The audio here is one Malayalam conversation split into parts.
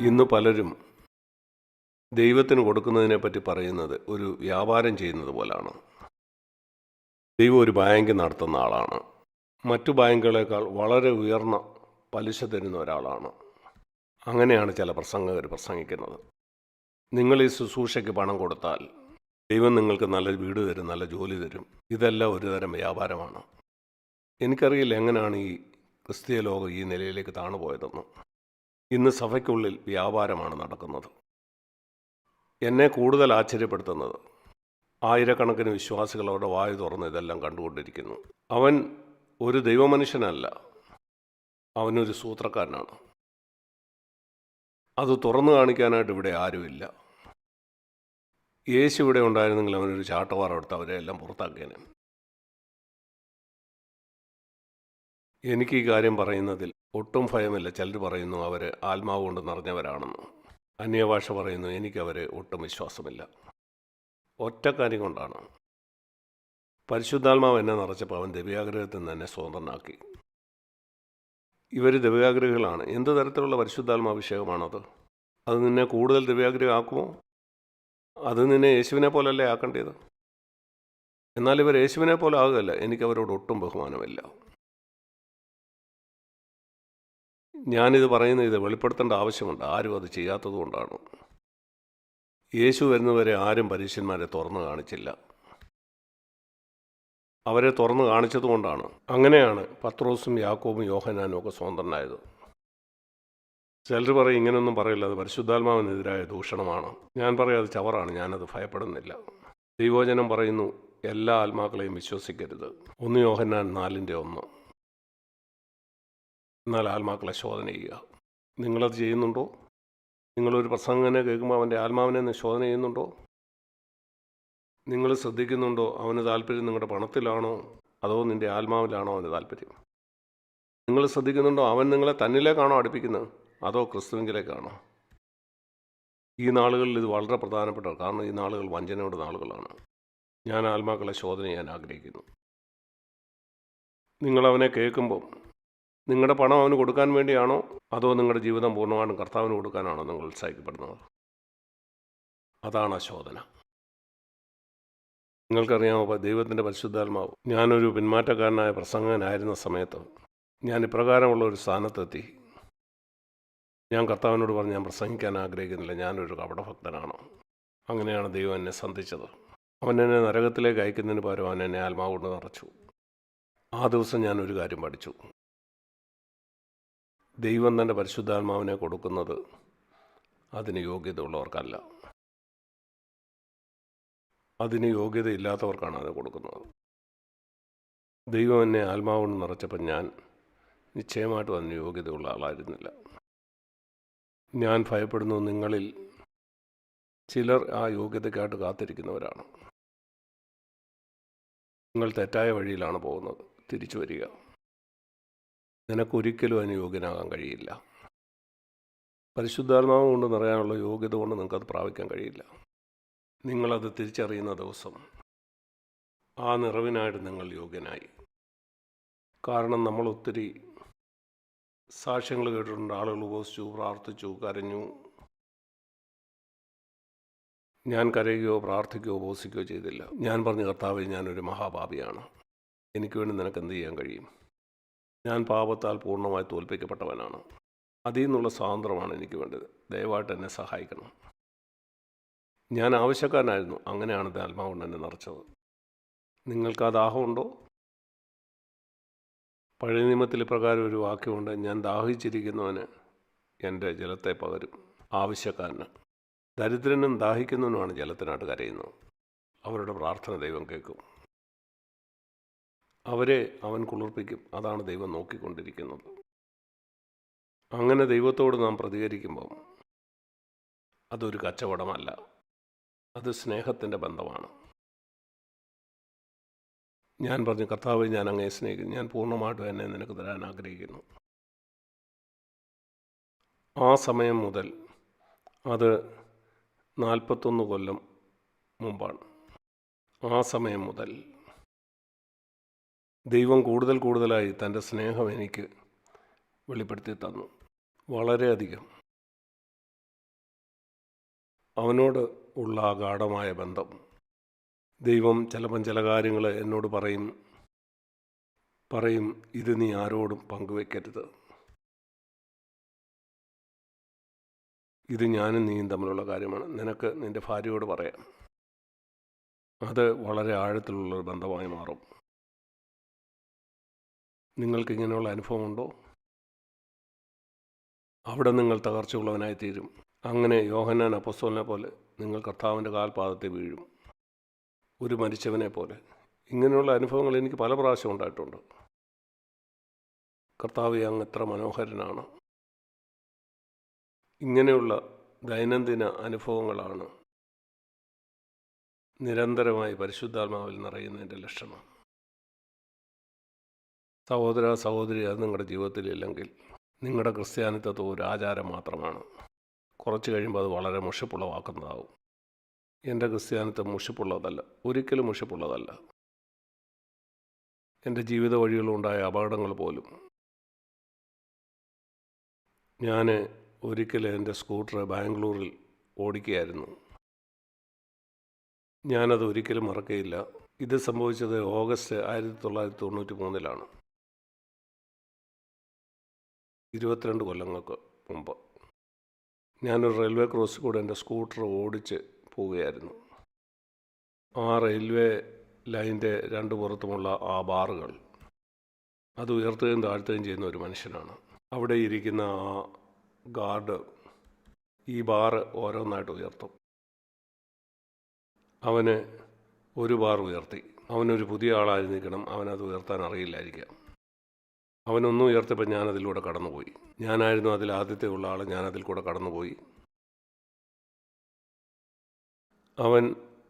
ഇന്ന് പലരും ദൈവത്തിന് കൊടുക്കുന്നതിനെപ്പറ്റി പറയുന്നത് ഒരു വ്യാപാരം ചെയ്യുന്നത് പോലാണ്. ദൈവം ഒരു ബാങ്ക് നടത്തുന്ന ആളാണ്. മറ്റു ബാങ്കുകളേക്കാൾ വളരെ ഉയർന്ന പലിശ തരുന്ന ഒരാളാണ്. അങ്ങനെയാണ് ചില പ്രസംഗകർ പ്രസംഗിക്കുന്നത്. നിങ്ങൾ ഈ ശുശ്രൂഷയ്ക്ക് പണം കൊടുത്താൽ ദൈവം നിങ്ങൾക്ക് നല്ല വീട് തരും നല്ല ജോലി തരും. ഇതെല്ലാം ഒരു തരം വ്യാപാരമാണ്. എനിക്കറിയില്ല എങ്ങനെയാണ് ഈ ക്രിസ്തീയ ലോകം ഈ നിലയിലേക്ക് താണുപോയതെന്ന്. ഇന്ന് സഭയ്ക്കുള്ളിൽ വ്യാപാരമാണ് നടക്കുന്നത്. എന്നെ കൂടുതൽ ആശ്ചര്യപ്പെടുത്തുന്നത്. ആയിരക്കണക്കിന് വിശ്വാസികൾ അവരുടെ വായു തുറന്ന് ഇതെല്ലാം കണ്ടുകൊണ്ടിരിക്കുന്നു. അവൻ ഒരു ദൈവമനുഷ്യനല്ല. അവനൊരു സൂത്രക്കാരനാണ്. അത് തുറന്നു കാണിക്കാനായിട്ട് ഇവിടെ ആരുമില്ല. യേശു ഇവിടെ ഉണ്ടായിരുന്നെങ്കിൽ അവനൊരു ചാട്ടവാറെടുത്ത് അവരെ എല്ലാം പുറത്താക്കിയേനെ. എനിക്ക് ഈ കാര്യം പറയുന്നതിൽ ഒട്ടും ഭയമില്ല. ചിലർ പറയുന്നു അവർ ആത്മാവ് കൊണ്ട് നിറഞ്ഞവരാണെന്ന്. അന്യഭാഷ പറയുന്നു എനിക്കവരെ ഒട്ടും വിശ്വാസമില്ല. ഒറ്റ കാര്യം കൊണ്ടാണ്. പരിശുദ്ധാത്മാവ് എന്നെ നിറച്ചപ്പോൾ അവൻ ദിവ്യാഗ്രഹത്തിൽ നിന്ന് എന്നെ സ്വതന്ത്രനാക്കി. ഇവർ ദിവ്യാഗ്രഹികളാണ്. എന്ത് തരത്തിലുള്ള പരിശുദ്ധാത്മാഭിഷേകമാണത് അത് നിന്നെ കൂടുതൽ ദിവ്യാഗ്രഹമാക്കുമോ അത് നിന്നെ യേശുവിനെ പോലല്ലേ ആക്കേണ്ടത്? എന്നാൽ ഇവർ യേശുവിനെ പോലെ ആകുകയല്ല. എനിക്കവരോട് ഒട്ടും ബഹുമാനമില്ല. ഞാനിത് പറയുന്നത് ഇത് വെളിപ്പെടുത്തേണ്ട ആവശ്യമുണ്ട്. ആരും അത് ചെയ്യാത്തത് കൊണ്ടാണ്. യേശു വരുന്നവരെ ആരും പരീക്ഷന്മാരെ തുറന്നു കാണിച്ചില്ല. അവരെ തുറന്നു കാണിച്ചതുകൊണ്ടാണ് അങ്ങനെയാണ് പത്രോസും യാക്കോബും യോഹനാനും ഒക്കെ സ്വതന്ത്രനായത്. ചിലർ പറയും ഇങ്ങനെയൊന്നും പറയില്ല. അത് പരിശുദ്ധാത്മാവിനെതിരായ ദൂഷണമാണ്. ഞാൻ പറയും അത് ചവറാണ്. ഞാനത് ഭയപ്പെടുന്നില്ല. ദൈവോചനം പറയുന്നു എല്ലാ ആത്മാക്കളെയും വിശ്വസിക്കരുത്. ഒന്ന് യോഹന്നാൻ നാലിന്റെ ഒന്ന്. എന്നാൽ ആത്മാക്കളെ ശോധന ചെയ്യുക. നിങ്ങളത് ചെയ്യുന്നുണ്ടോ? നിങ്ങളൊരു പ്രസംഗനെ കേൾക്കുമ്പോൾ അവന്റെ ആത്മാവിനെ ശോധന ചെയ്യുന്നുണ്ടോ? നിങ്ങൾ ശ്രദ്ധിക്കുന്നുണ്ടോ അവന് താല്പര്യം നിങ്ങളുടെ പണത്തിലാണോ? അതോ നിന്റെ ആത്മാവിലാണോ അവന് താല്പര്യം? നിങ്ങൾ ശ്രദ്ധിക്കുന്നുണ്ടോ അവൻ നിങ്ങളെ തന്നിലേക്കാണോ അടുപ്പിക്കുന്നത്? അതോ ക്രിസ്തുവിങ്കിലേക്കാണോ ഈ നാളുകളിൽ ഇത് വളരെ പ്രധാനപ്പെട്ട കാരണം. ഈ നാളുകൾ വഞ്ചനയുടെ നാളുകളാണ്. ഞാൻ ആത്മാക്കളെ ശോധന ചെയ്യാൻ ആഗ്രഹിക്കുന്നു. നിങ്ങളവനെ കേൾക്കുമ്പോൾ നിങ്ങളുടെ പണം അവന് കൊടുക്കാൻ വേണ്ടിയാണോ? അതോ നിങ്ങളുടെ ജീവിതം പൂർണമായിട്ടും കർത്താവിന് കൊടുക്കാനാണോ നിങ്ങൾ ഉത്സാഹിക്കപ്പെടുന്നത്? അതാണ് അശോധന ശോധന നിങ്ങൾക്കറിയാമോ ദൈവത്തിന്റെ പരിശുദ്ധാത്മാവ് ഞാനൊരു പിന്മാറ്റക്കാരനായ പ്രസംഗനായിരുന്ന സമയത്ത് ഞാൻ ഇപ്രകാരമുള്ള ഒരു സ്ഥാനത്തെത്തി. ഞാൻ കർത്താവിനോട് പറഞ്ഞ് ഞാൻ പ്രസംഗിക്കാൻ ആഗ്രഹിക്കുന്നില്ല ഞാനൊരു കപടഭക്തനാണ്. അങ്ങനെയാണ് ദൈവം എന്നെ സന്ധിച്ചത്. അവൻ എന്നെ നരകത്തിലേക്ക് അയക്കുന്നതിന് പകരം അവൻ എന്നെ ആത്മാവ് കൊണ്ട് നിറച്ചു. ആ ദിവസം ഞാൻ ഒരു കാര്യം പഠിച്ചു. ദൈവം തന്റെ പരിശുദ്ധാത്മാവിനെ കൊടുക്കുന്നത് അതിന് യോഗ്യത ഉള്ളവർക്കല്ല അതിന് യോഗ്യത ഇല്ലാത്തവർക്കാണ് അത് കൊടുക്കുന്നത്. ദൈവം എന്നെ ആത്മാവുകൊണ്ട് നിറച്ചപ്പോൾ ഞാൻ നിശ്ചയമായിട്ടും അതിന് യോഗ്യതയുള്ള ആളായിരുന്നില്ല. ഞാൻ ഭയപ്പെടുന്നു നിങ്ങളിൽ ചിലർ ആ യോഗ്യതയ്ക്കായിട്ട് കാത്തിരിക്കുന്നവരാണ്. നിങ്ങൾ തെറ്റായ വഴിയിലാണ് പോകുന്നത്. തിരിച്ചു വരിക. നിനക്കൊരിക്കലും അതിന് യോഗ്യനാകാൻ കഴിയില്ല. പരിശുദ്ധാത്മാവ് കൊണ്ട് നിറയാനുള്ള യോഗ്യത കൊണ്ട് നിങ്ങൾക്കത് പ്രാപിക്കാൻ കഴിയില്ല. നിങ്ങളത് തിരിച്ചറിയുന്ന ദിവസം ആ നിറവിനായിട്ട് നിങ്ങൾ യോഗ്യനായി. കാരണം നമ്മൾ ഒത്തിരി സാക്ഷ്യങ്ങൾ കേട്ടിട്ടുണ്ട്. ആളുകൾ ഉപസിച്ചു പ്രാർത്ഥിച്ചു കരഞ്ഞു. ഞാൻ കരയുകയോ പ്രാർത്ഥിക്കുകയോ ഉപസിക്കുകയോ ചെയ്തില്ല. ഞാൻ പറഞ്ഞ കർത്താവ് ഞാനൊരു മഹാഭാവിയാണ് എനിക്ക് വേണ്ടി നിനക്ക് എന്ത് ചെയ്യാൻ കഴിയും? ഞാൻ പാപത്താൽ പൂർണമായി തോൽപ്പിക്കപ്പെട്ടവനാണ്. അതിൽ നിന്നുള്ള സ്വാതന്ത്ര്യമാണ് എനിക്ക് വേണ്ടത്. ദയവായിട്ട് എന്നെ സഹായിക്കണം. ഞാൻ ആവശ്യക്കാരനായിരുന്നു. അങ്ങനെയാണ് ആത്മാവുണ്ട് എന്നെ നിറച്ചത്. നിങ്ങൾക്ക് ആ ദാഹമുണ്ടോ പഴയ നിയമത്തിൽ പ്രകാരം ഒരു വാക്യമുണ്ട്. ഞാൻ ദാഹിച്ചിരിക്കുന്നവന് എന്റെ ജലത്തെ പകരും. ആവശ്യക്കാരന്. ദരിദ്രനും ദാഹിക്കുന്നവനുമാണ് ജലത്തിനായിട്ട് കരയുന്നത്. അവരുടെ പ്രാർത്ഥന ദൈവം കേൾക്കും. അവരെ അവൻ കുളിർപ്പിക്കും. അതാണ് ദൈവം നോക്കിക്കൊണ്ടിരിക്കുന്നത്. അങ്ങനെ ദൈവത്തോട് നാം പ്രതികരിക്കുമ്പം അതൊരു കച്ചവടമല്ല. അത് സ്നേഹത്തിന്റെ ബന്ധമാണ്. ഞാൻ പറഞ്ഞു കർത്താവ് ഞാൻ അങ്ങേ സ്നേഹിക്കുന്നു. ഞാൻ പൂർണമായിട്ടും എന്നെ നിനക്ക് തരാൻ ആഗ്രഹിക്കുന്നു. ആ സമയം മുതൽ അത് നാൽപ്പത്തൊന്ന് കൊല്ലം മുമ്പാണ്. ആ സമയം മുതൽ ദൈവം കൂടുതൽ കൂടുതലായി തന്റെ സ്നേഹം എനിക്ക് വെളിപ്പെടുത്തി തന്നു. വളരെയധികം. അവനോട് ഉള്ള അഗാഠമായ ഗാഠമായ ബന്ധം. ദൈവം ചിലപ്പം ചില കാര്യങ്ങൾ എന്നോട് പറയും. പറയും ഇത് നീ ആരോടും പങ്കുവെക്കരുത്. ഇത് ഞാനും നീയും തമ്മിലുള്ള കാര്യമാണ്. നിനക്ക് നിന്റെ ഭാര്യയോട് പറയാം. അത് വളരെ ആഴത്തിലുള്ളൊരു ബന്ധമായി മാറും. നിങ്ങൾക്ക് ഇങ്ങനെയുള്ള അനുഭവമുണ്ടോ? അവിടെ നിങ്ങൾ തകർച്ചയുള്ളവനായി തീരും അങ്ങനെ യോഹന്നാൻ അപ്പസ്തോലിനെ പോലെ നിങ്ങൾ കർത്താവിന്റെ കാൽപാദത്തെ വീഴും. ഒരു മരിച്ചവനെ പോലെ. ഇങ്ങനെയുള്ള അനുഭവങ്ങൾ എനിക്ക് പല പ്രാവശ്യം ഉണ്ടായിട്ടുണ്ട്. കർത്താവ് അങ്ങ് എത്ര മനോഹരനാണ്. ഇങ്ങനെയുള്ള ദൈനംദിന അനുഭവങ്ങളാണ് നിരന്തരമായി പരിശുദ്ധാത്മാവിൽ നിറയുന്നതിന്റെ ലക്ഷണം. സഹോദര സഹോദരി അത് നിങ്ങളുടെ ജീവിതത്തിലില്ലെങ്കിൽ നിങ്ങളുടെ ക്രിസ്ത്യാനിത്വം ഒരു ആചാരം മാത്രമാണ്. കുറച്ച് കഴിയുമ്പോൾ അത് വളരെ മുഷിപ്പുള്ളവാക്കുന്നതാവും എന്റെ ക്രിസ്ത്യാനിത്വം മുഷിപ്പുള്ളതല്ല ഒരിക്കലും മുഷിപ്പുള്ളതല്ല. എന്റെ ജീവിത വഴികളുണ്ടായ അപകടങ്ങൾ പോലും. ഞാൻ ഒരിക്കൽ എന്റെ സ്കൂട്ടർ ബാംഗ്ലൂരിൽ ഓടിക്കുകയായിരുന്നു. ഞാനത് ഒരിക്കലും മറക്കുകയില്ല. ഇത് സംഭവിച്ചത് ഓഗസ്റ്റ് ആയിരത്തി തൊള്ളായിരത്തി തൊണ്ണൂറ്റി മൂന്നിലാണ് ഇരുപത്തിരണ്ട് കൊല്ലങ്ങൾക്ക് മുമ്പ്. ഞാനൊരു റെയിൽവേ ക്രോസിൽ കൂടെ എന്റെ സ്കൂട്ടർ ഓടിച്ച് പോവുകയായിരുന്നു. ആ റെയിൽവേ ലൈന്റെ രണ്ട് പുറത്തുമുള്ള ആ ബാറുകൾ അത് ഉയർത്തുകയും താഴ്ത്തുകയും ചെയ്യുന്ന ഒരു മനുഷ്യനാണ്. അവിടെ ഇരിക്കുന്ന ആ ഗാർഡ് ഈ ബാറ് ഓരോന്നായിട്ട് ഉയർത്തും. അവന് ഒരു ബാർ ഉയർത്തി. അവനൊരു പുതിയ ആളായിരുന്നിരിക്കണം അവനത് ഉയർത്താൻ അറിയില്ലായിരിക്കാം. അവനൊന്നും ഉയർത്തിയപ്പോൾ ഞാനതിലൂടെ കടന്നുപോയി. ഞാനായിരുന്നു അതിൽ ആദ്യത്തെ ഉള്ള ആൾ ഞാനതിൽ കൂടെ കടന്നുപോയി. അവൻ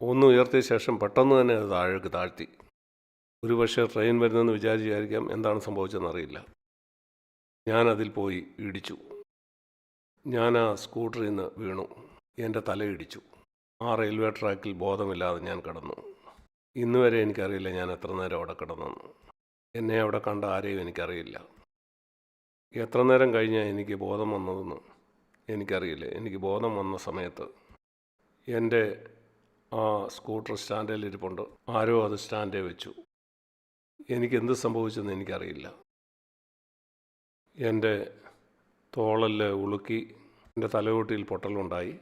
ഒന്ന് ഉയർത്തിയ ശേഷം പെട്ടെന്ന് തന്നെ അത് താഴേക്ക് താഴ്ത്തി. ഒരു പക്ഷേ ട്രെയിൻ വരുന്നെന്ന് വിചാരിച്ചായിരിക്കാം എന്താണ് സംഭവിച്ചതെന്ന് അറിയില്ല ഞാനതിൽ പോയി ഇടിച്ചു. ഞാൻ ആ സ്കൂട്ടറിൽ നിന്ന് വീണു. എന്റെ തലയിടിച്ചു ആ റെയിൽവേ ട്രാക്കിൽ ബോധമില്ലാതെ ഞാൻ കടന്നു. ഇന്നുവരെ എനിക്കറിയില്ല ഞാൻ എത്ര നേരം അവിടെ കിടന്നെന്ന്. എന്നെ അവിടെ കണ്ട ആരെയും എനിക്കറിയില്ല. എത്ര നേരം കഴിഞ്ഞാൽ എനിക്ക് ബോധം വന്നതെന്ന് എനിക്കറിയില്ല. എനിക്ക് ബോധം വന്ന സമയത്ത് എന്റെ ആ സ്കൂട്ടർ സ്റ്റാൻഡിൽ ഇരിപ്പുണ്ട്. ആരോ അത് സ്റ്റാൻഡേ വെച്ചു. എനിക്ക് എന്ത് സംഭവിച്ചെന്ന് എനിക്കറിയില്ല. എന്റെ തോളൽ ഉളുക്കി എന്റെ തലകൂട്ടിയിൽ പൊട്ടലുണ്ടായി.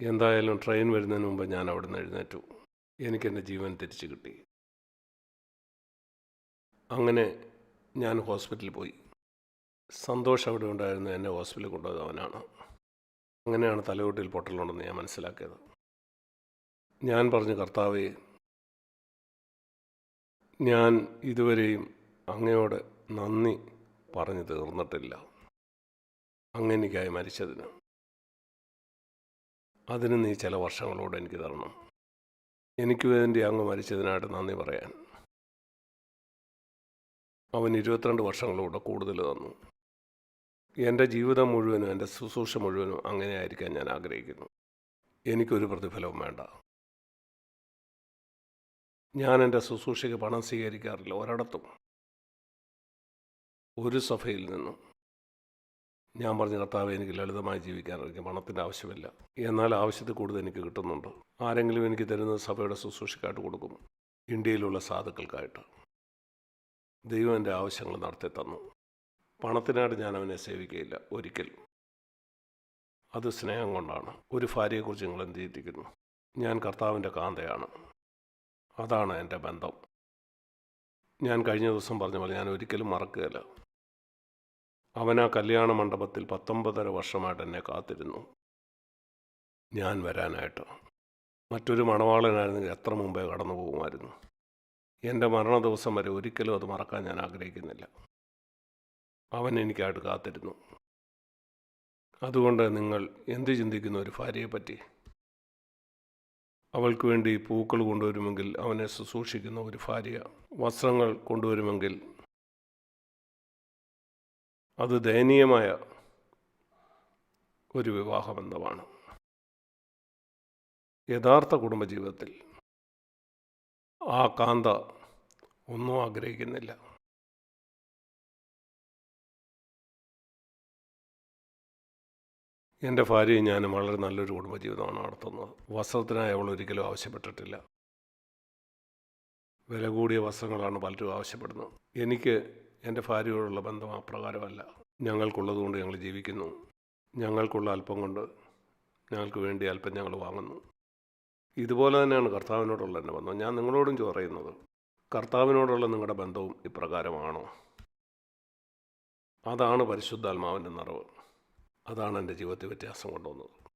എന്തായാലും ട്രെയിൻ വരുന്നതിന് മുമ്പ് ഞാൻ അവിടെ നിന്ന് എഴുന്നേറ്റു. എനിക്കെന്റെ ജീവൻ തിരിച്ചു കിട്ടി. അങ്ങനെ ഞാൻ ഹോസ്പിറ്റലിൽ പോയി. സന്തോഷം അവിടെ ഉണ്ടായിരുന്നു എന്നെ ഹോസ്പിറ്റലിൽ കൊണ്ടുപോയത് അവനാണ്. അങ്ങനെയാണ് തലകൂട്ടിൽ പൊട്ടലുണ്ടെന്ന് ഞാൻ മനസ്സിലാക്കിയത്. ഞാൻ പറഞ്ഞു കർത്താവേ ഞാൻ ഇതുവരെയും അങ്ങയോട് നന്ദി പറഞ്ഞു തീർന്നിട്ടില്ല. അങ്ങനെക്കായി മരിച്ചതിന്. അതിന് നീ ചില വർഷങ്ങളോട് എനിക്ക് തരണം. എനിക്ക് വേണ്ടി അങ്ങ് മരിച്ചതിനായിട്ട് നന്ദി പറയാൻ. അവൻ ഇരുപത്തിരണ്ട് വർഷങ്ങളോട് കൂടുതൽ തന്നു. എന്റെ ജീവിതം മുഴുവനും എന്റെ ശുശ്രൂഷ മുഴുവനും അങ്ങനെ ആയിരിക്കാൻ ഞാൻ ആഗ്രഹിക്കുന്നു. എനിക്കൊരു പ്രതിഫലവും വേണ്ട. ഞാൻ എന്റെ ശുശ്രൂഷയ്ക്ക് പണം സ്വീകരിക്കാറില്ല ഒരിടത്തും. ഒരു സഭയിൽ നിന്നും. ഞാൻ പറഞ്ഞ കർത്താവ് എനിക്ക് ലളിതമായി ജീവിക്കാൻ എനിക്ക് പണത്തിന്റെ ആവശ്യമില്ല. എന്നാൽ ആവശ്യത്തിൽ കൂടുതൽ എനിക്ക് കിട്ടുന്നുണ്ട്. ആരെങ്കിലും എനിക്ക് തരുന്നത് സഭയുടെ ശുശ്രൂഷക്കായിട്ട് കൊടുക്കും. ഇന്ത്യയിലുള്ള സാധുക്കൾക്കായിട്ട്. ദൈവം എന്റെ ആവശ്യങ്ങൾ നടത്തി തന്നു. പണത്തിനായിട്ട് ഞാൻ അവനെ സേവിക്കുകയില്ല ഒരിക്കലും. അത് സ്നേഹം കൊണ്ടാണ്. ഒരു ഭാര്യയെക്കുറിച്ച് നിങ്ങൾ എന്ത് ചെയ്തിരിക്കുന്നു ഞാൻ കർത്താവിന്റെ കാന്തയാണ്. അതാണ് എന്റെ ബന്ധം. ഞാൻ കഴിഞ്ഞ ദിവസം പറഞ്ഞ പോലെ ഞാൻ ഒരിക്കലും മറക്കുകയില്ല. അവൻ ആ കല്യാണ മണ്ഡപത്തിൽ പത്തൊമ്പതര വർഷമായിട്ട് എന്നെ കാത്തിരുന്നു. ഞാൻ വരാനായിട്ട്. മറ്റൊരു മണവാളനായിരുന്നെങ്കിൽ എത്ര മുമ്പേ കടന്നു പോകുമായിരുന്നു എന്റെ മരണ ദിവസം വരെ ഒരിക്കലും അത് മറക്കാൻ ഞാൻ ആഗ്രഹിക്കുന്നില്ല. അവൻ എനിക്കായിട്ട് കാത്തിരുന്നു. അതുകൊണ്ട് നിങ്ങൾ എന്ത് ചിന്തിക്കുന്നു ഒരു ഭാര്യയെപ്പറ്റി? അവൾക്ക് വേണ്ടി പൂക്കൾ കൊണ്ടുവരുമെങ്കിൽ അവനെ ശുശ്രൂഷിക്കുന്ന ഒരു ഭാര്യ വസ്ത്രങ്ങൾ കൊണ്ടുവരുമെങ്കിൽ അത് ദയനീയമായ ഒരു വിവാഹബന്ധമാണ് യഥാർത്ഥ കുടുംബജീവിതത്തിൽ ആ കാന്ത ഒന്നും ആഗ്രഹിക്കുന്നില്ല. എന്റെ ഭാര്യയും ഞാനും വളരെ നല്ലൊരു കുടുംബജീവിതമാണ് നടത്തുന്നത്. വസ്ത്രത്തിനായി അവൾ ഒരിക്കലും ആവശ്യപ്പെട്ടിട്ടില്ല. വില കൂടിയ വസ്ത്രങ്ങളാണ് പലരും ആവശ്യപ്പെടുന്നത്. എനിക്ക് എന്റെ ഭാര്യയോടുള്ള ബന്ധം അപ്രകാരമല്ല. ഞങ്ങൾക്കുള്ളതുകൊണ്ട് ഞങ്ങൾ ജീവിക്കുന്നു. ഞങ്ങൾക്കുള്ള അല്പം കൊണ്ട് ഞങ്ങൾക്ക് വേണ്ടി അല്പം ഞങ്ങൾ വാങ്ങുന്നു. ഇതുപോലെ തന്നെയാണ് കർത്താവിനോടുള്ള എന്റെ ബന്ധം. ഞാൻ നിങ്ങളോടും പറയുന്നത് കർത്താവിനോടുള്ള നിങ്ങളുടെ ബന്ധവും ഇപ്രകാരമാണോ? അതാണ് പരിശുദ്ധാത്മാവിന്റെ നിറവ്. അതാണ് എന്റെ ജീവിതത്തിൽ വ്യത്യാസം കൊണ്ടുവന്നത്.